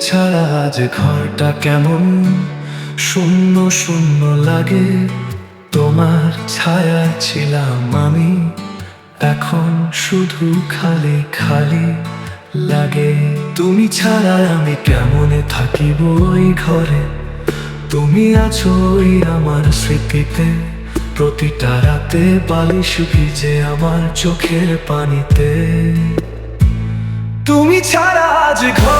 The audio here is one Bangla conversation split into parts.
ছাড়া আজ ঘরটা কেমন? শূন্য শূন্য লাগে। তোমার ছায়া ছিলাম আমি। এখন শুধু খালি খালি লাগে। তুমি ছাড়া আমি কেমনে থাকিব ওই ঘরে? তুমি আছো ওই আমার স্মৃতিতে। প্রতিটা রাতে বালিশ ভিজে আমার চোখের পানিতে। তুমি ছাড়া আজ ঘরটা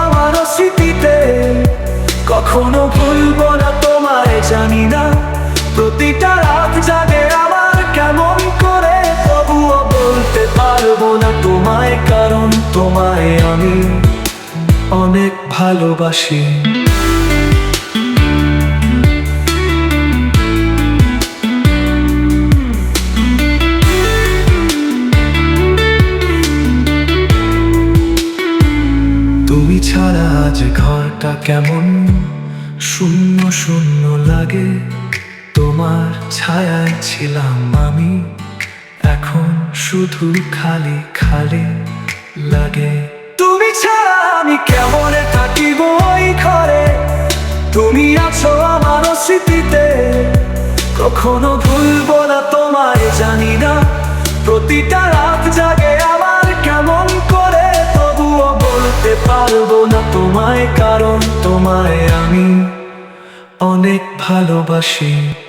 আমার স্মৃতিতে। কখনো ভুলবো না, তোমায় জানি না। প্রতিটা রাত জাগে আমার কেমন করে? তবুও বলতে পারব না তোমায়, কারণ তোমায় আমি অনেক ভালোবাসি। তুমি ছাড়া আজ ঘরটা কেমন? শূন্য শূন্য লাগে। তোমার ছায়ায় ছিলাম আমি, এখন শুধু খালি খালি। লাগে। তুমি ছাড়া আমি কেমন থাকিব ওই ঘরে? তুমি আছো আমার স্মৃতিতে। কখনো ভুলবো না, তোমায় জানি না। প্রতিটা রাত জাগে আমার কেমন করে, তবুও বলতে পারব না তোমায়, কারণ তোমায় আমি অনেক ভালোবাসি।